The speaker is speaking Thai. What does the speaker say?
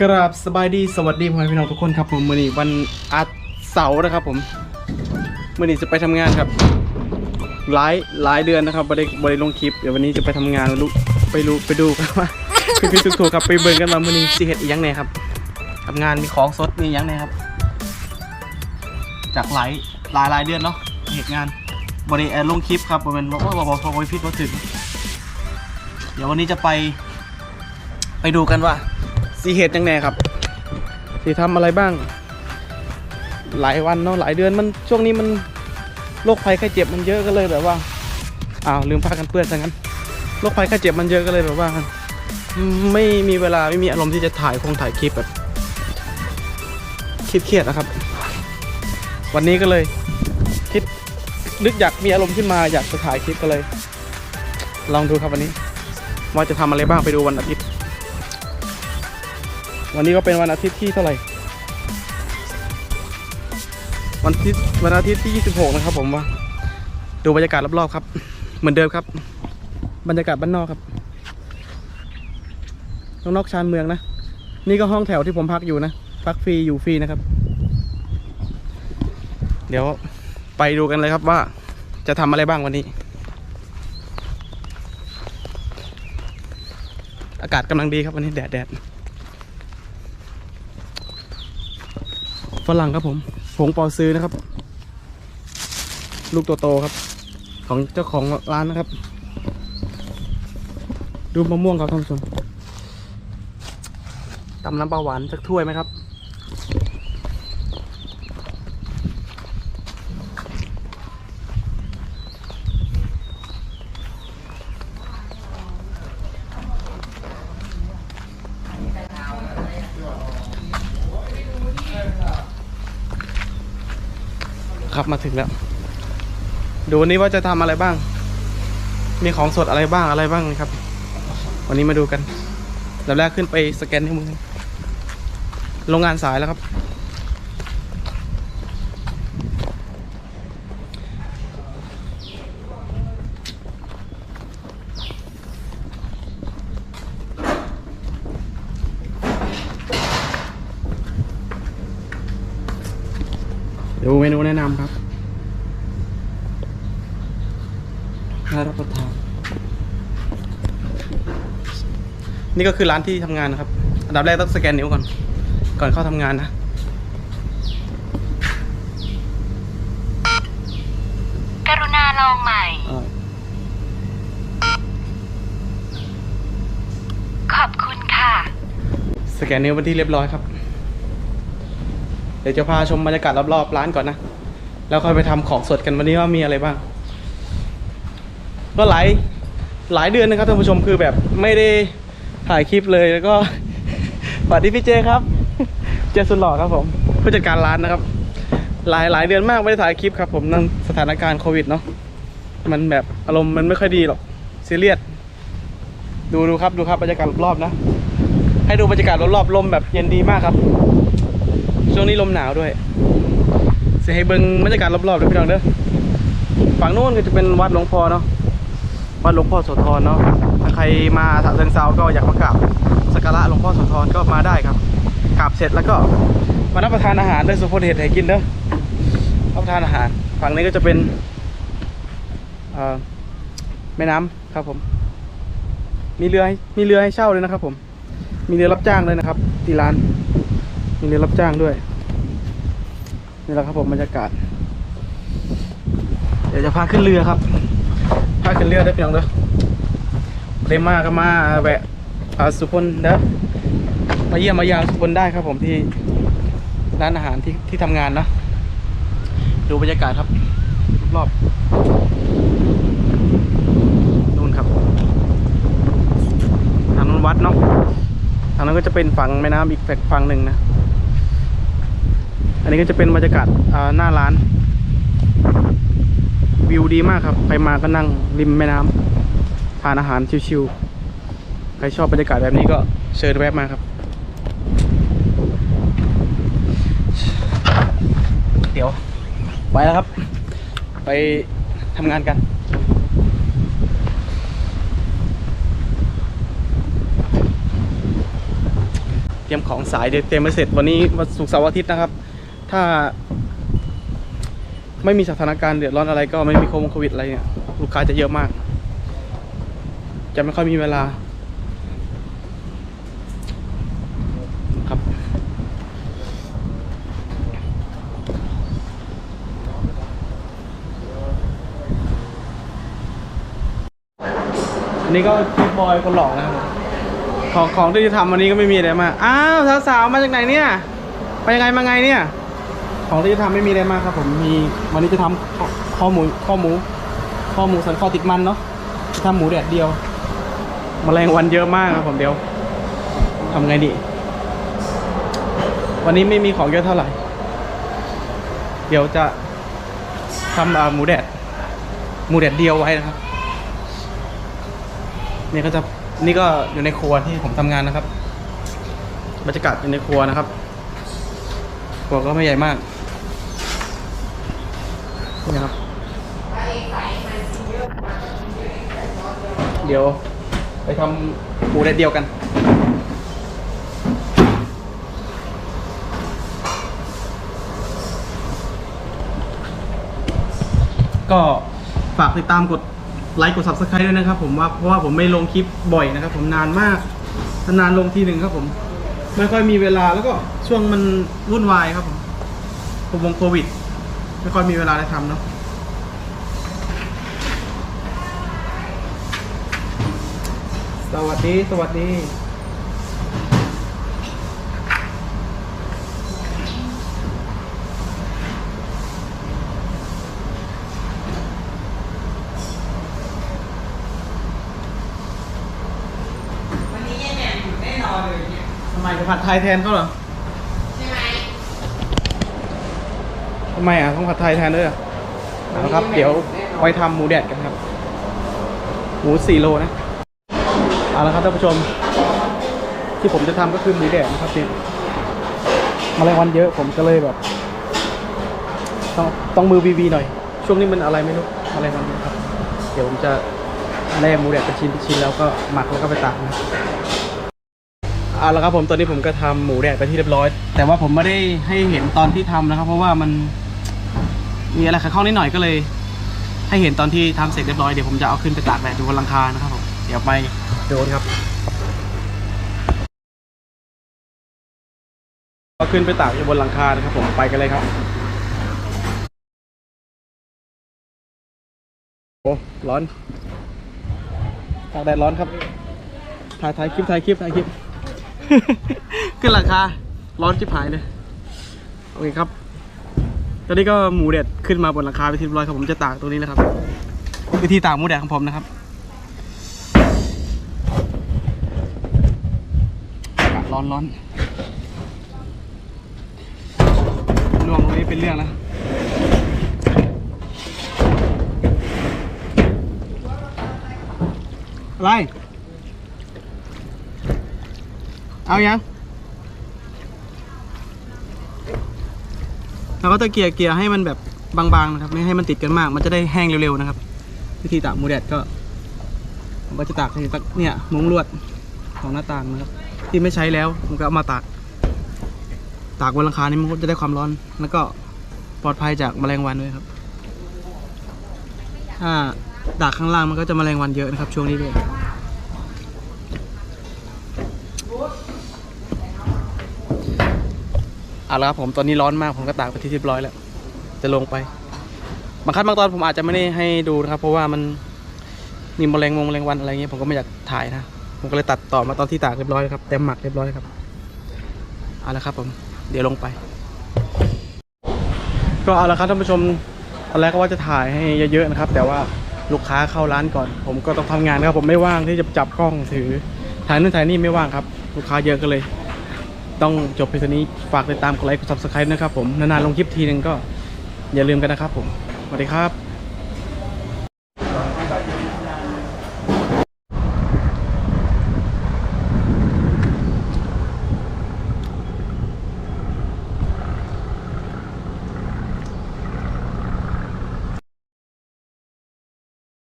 กราบสบายดีสวัสดีพ่อแม่พี่น้องทุกคนครับผมมื่อนี้วันอาทิตย์เสาร์นะครับผมมื่อนี้จะไปทำงานครับหลายหลายเดือนนะครับบริบริลงคลิปเดี๋ยววันนี้จะไปทำงานลุไปรู้ไปดูกันว่าพี่พี่ถูกๆครับไปเบิ่งกันว่ามื่อนี้สิเฮ็ดอีหยังแหนครับทำงานมีของสดมีหยังแหนครับ จากหลายหลายหลายเดือนเนาะเหตุงานบริเอ่อลงคลิปครับผมเป็นบอกว่าบอกบอกบอกพิดว่าถึงเดี๋ยววันนี้จะไป ไปดูกันว่า สีเหตุยังไงครับสีทำอะไรบ้าง หลายวันเนาะหลายเดือนมันช่วงนี้มันโรคภัยไข้เจ็บมันเยอะก็เลยแบบว่าอ้าวลืมผ้ากันเปื้อนซะงั้นโรคภัยไข้เจ็บมันเยอะก็เลยแบบว่า ไม่มีเวลาไม่มีอารมณ์ที่จะถ่ายคงถ่ายคลิปแบบเครียดๆนะครับ วันนี้ก็เลยคิดนึกอยากมีอารมณ์ขึ้นมาอยากจะถ่ายคลิปก็เลย ลองดูครับวันนี้ ว่าจะทำอะไรบ้างไปดูวันอาทิตย์ วันนี้ก็เป็นวันอาทิตย์ที่เท่าไหร่ วันอาทิตย์วันอาทิตย์ที่ 26 นะครับ ผมว่า ดูบรรยากาศรอบๆครับ เหมือนเดิมครับ บรรยากาศบ้านนอกครับนอกนอกชานเมืองนะ นี่ก็ห้องแถวที่ผมพักอยู่นะ พักฟรีอยู่ฟรีนะครับ เดี๋ยวไปดูกันเลยครับว่าจะทำอะไรบ้างวันนี้ อากาศกำลังดีครับวันนี้แดดแดด ฝรั่งครับผมผงปอซื้อนะครับ ลูกตัวโตครับ ของเจ้าของร้านนะครับ ดูมะม่วงครับท่านผู้ชมตำน้ำปลาหวานสักถ้วยไหมครับ ครับมาถึงแล้ว ดูวันนี้ว่าจะทำอะไรบ้าง มีของสดอะไรบ้างอะไรบ้างนะครับ วันนี้มาดูกันลำแรกขึ้นไปสแกนที่มือโรงงานสายแล้วครับ ดูเมนูแนะนำครับน่ารับประทาน นี่ก็คือร้านที่ทำงานนะครับ อันดับแรกต้องสแกนนิ้วก่อน ก่อนเข้าทำงานนะ กรุณาลองใหม่อ่าขอบคุณค่ะ สแกนนิ้วเป็นที่เรียบร้อยครับ เดี๋ยวจะพาชมบรรยากาศรอบๆร้านก่อนนะ แล้วค่อยไปทำของสดกันวันนี้ว่ามีอะไรบ้าง ก็หลายหลายเดือนนะครับท่านผู้ชมคือแบบไม่ได้ถ่ายคลิปเลยแล้วก็สวัสดีพี่เจครับ เจสุดหล่อครับผมผู้จัดการร้านนะครับ หลายหลายเดือนมากไม่ได้ถ่ายคลิปครับ ผมนั่นสถานการณ์โควิดเนาะมันแบบอารมณ์มันไม่ค่อยดีหรอกซีเรียสดูดูครับดูครับบรรยากาศรอบๆนะ ให้ดูบรรยากาศรอบๆลมแบบเย็นดีมากครับ ช่วงนี้ลมหนาวด้วยจะให้เบิ้งบรรยากาศรอบๆด้วยพี่น้องเด้อฝั่งโน้นก็จะเป็นวัดหลวงพ่อเนาะวัดหลวงพ่อโสธรเนาะถ้าใครมาฉะเชิงเซาก็อยากมากราบสักการะหลวงพ่อโสธรก็มาได้ครับกราบเสร็จแล้วก็มารับประทานอาหารด้วยสุโขทัยให้กินเด้อรับประทานอาหาร ฝั่งนี้ก็จะเป็นแม่น้ำครับผม มีเรือมีเรือให้เช่าเลยนะครับผม มีเรือรับจ้างด้วยนะครับที่ร้าน มีเรือรับจ้างด้วย นี่แหละครับผมบรรยากาศ เดี๋ยวจะพาขึ้นเรือครับ พาขึ้นเรือได้เพียงเด้อเดมาก็มาแวะอ่าสุพลเด้อมาเยี่ยมมายามสุพลได้ครับผมที่ร้านอาหารที่ที่ทำงานนะดูบรรยากาศครับ รอบๆนู่นครับ ทางนู้นวัดเนาะทางนั้นก็จะเป็นฝั่งแม่น้ำอีกฝั่งหนึ่งนะ อันนี้ก็จะเป็นบรรยากาศหน้าร้าน วิวดีมากครับใครมาก็นั่งริมแม่น้ำทานอาหารชิวๆใครชอบบรรยากาศแบบนี้ก็เชิญแวะมาครับเดี๋ยวไปแล้วครับ ไปทำงานกันเตรียมของสายเดี๋ยวเตรียมไปเสร็จวันนี้วันศุกร์เสาร์อาทิตย์นะครับ ถ้า ไม่มีสถานการณ์เดือดร้อนอะไรก็ไม่มีโควิดอะไรเนี่ยลูกค้าจะเยอะมาก จะไม่ค่อยมีเวลาครับ อันนี้ก็คลิปบอยคนหลอกนะครับผมของของที่จะทำวันนี้ก็ไม่มีอะไรมาก อ้าวสาวๆมาจากไหนเนี่ย ไปยังไงมาไงเนี่ย ของที่จะทำไม่มีอะไรมากครับ ผมมีวันนี้จะทำข้อข้อหมูข้อหมูข้อหมูสันคอติดมันเนาะจะทำหมูแดดเดียวมแมลงวันเยอะมากครับผมเดี๋ยวทำไงดี วันนี้ไม่มีของเยอะเท่าไหร่ เดี๋ยวจะทำอ่าหมูแดดหมูแดดเดียวไว้นะครับนี่ก็จะนี่ก็อยู่ในครัวที่ผมทำงานนะครับบรรยากาศอยู่ในครัวนะครับครัวก็ไม่ใหญ่มาก นี่ครับ เดี๋ยว ไปทำหมูแดดเดียวกันก็ฝากติดตามกดไลค์กด subscribe ด้วยนะครับผมว่าเพราะว่าผมไม่ลงคลิปบ่อยนะครับ ผมนานมากนานลงทีหนึ่งครับผม ไม่ค่อยมีเวลาแล้วก็ช่วงมันวุ่นวายครับผมผมวงโควิด ไม่ค่อยมีเวลาได้ทำเนาะสวัสดี สวัสดีวันนี้ยายแหม่มอยู่แน่นอนเลยเนี่ยทำไมจะผัดไทยแทนเขาเหรอ ใช่ไหม ทำ ไมอะต้องผัดไทยแทนด้วยอะเอาละครับ เดี๋ยวไว้ทำหมูแดดกันครับ หมูสี่โลนะเอาละครับท่านผู้ชม ที่ผมจะทำก็คือหมูแดดนะครับเนี่ยแมาแรงวันเยอะผมก็เลยแบบ ต้องต้องมือวีวีหน่อย ช่วงนี้มันอะไรไม่รู้แมาแรงวันเยอะครับ เดี๋ยวผมจะแล่หมูแดดเป็นชิ้นเป็นชิ้นแล้วก็หมักแล้วก็ไปตากนะเอาละครับผมตอนนี้ผมก็ทำหมูแดดไปที่เรียบร้อย แต่ว่าผมไม่ได้ให้เห็นตอนที่ทำนะครับ เพราะว่ามัน มีอะไรขัดข้องนิดหน่อยก็เลย ให้เห็นตอนที่ทำเสร็จเรียบร้อยเดี๋ยวผมจะเอาขึ้นไปตากแดดอยู่บนหลังคานะครับผมเดี๋ยวไปโดนครับเอาขึ้นไปตากอยู่บนหลังคานะครับผมไปกันเลยครับโอ้ร้อนตากแดดร้อนครับถ่ายถ่ายคลิปถ่ายคลิปถ่ายคลิปขึ้นหลังคาร้อนจิบหายเลยโอเคครับ ตอนนี้ก็หมูแดดขึ้นมาบนหลังคาไปที่ร้อยครับผมจะตากตรงนี้นะครับวิธีตากหมูแดดของผมนะครับร้อนร้อนล่วงตรงนี้เป็นเรื่องแล้วอะไร เอายัง เราก็จะเกลี่ยเกลี่ยให้มันแบบบางๆนะครับไม่ให้มันติดกันมาก มันจะได้แห้งเร็วๆนะครับ วิธีตากหมูแดดก็ผมก็จะตากให้ตักเนี่ยมุ้งลวดของหน้าต่างนะครับ ที่ไม่ใช้แล้วผมก็เอามาตาก ตากบนหลังคานี่มันก็จะได้ความร้อน แล้วก็ปลอดภัยจากแมลงวันด้วยครับถ้าตากข้างล่างมันก็จะแมลงวันเยอะนะครับ ช่วงนี้ด้วย เอาละครับผมตอนนี้ร้อนมากผมก็ตากไปที่เรียบร้อยแล้ว จะลงไปบางครั้งบางตอนผมอาจจะไม่ได้ให้ดูนะครับ เพราะว่ามันมีแมลงวงแมลงวันอะไรเงี้ยผมก็ไม่อยากถ่ายนะผมก็เลยตัดต่อมาตอนที่ตากเรียบร้อยแล้วครับเต็มหมักเรียบร้อยครับเอาละครับผมเดี๋ยวลงไป ก็เอาละครับท่านผู้ชมตอนแรกก็ว่าจะถ่ายให้เยอะๆนะครับ แต่ว่าลูกค้าเข้าร้านก่อน ผมก็ต้องทำงานนะครับผมไม่ว่างที่จะจับกล้องถือถ่ายนู่นถ่ายนี่ไม่ว่างครับ ลูกค้าเยอะก็เลย ต้องจบเพียงเท่านี้ฝากติดตามกดไลค์กดซับสไคร b e นะครับผม นานๆลงคลิปทีนึงก็อย่าลืมกันนะครับผม สวัสดีครับ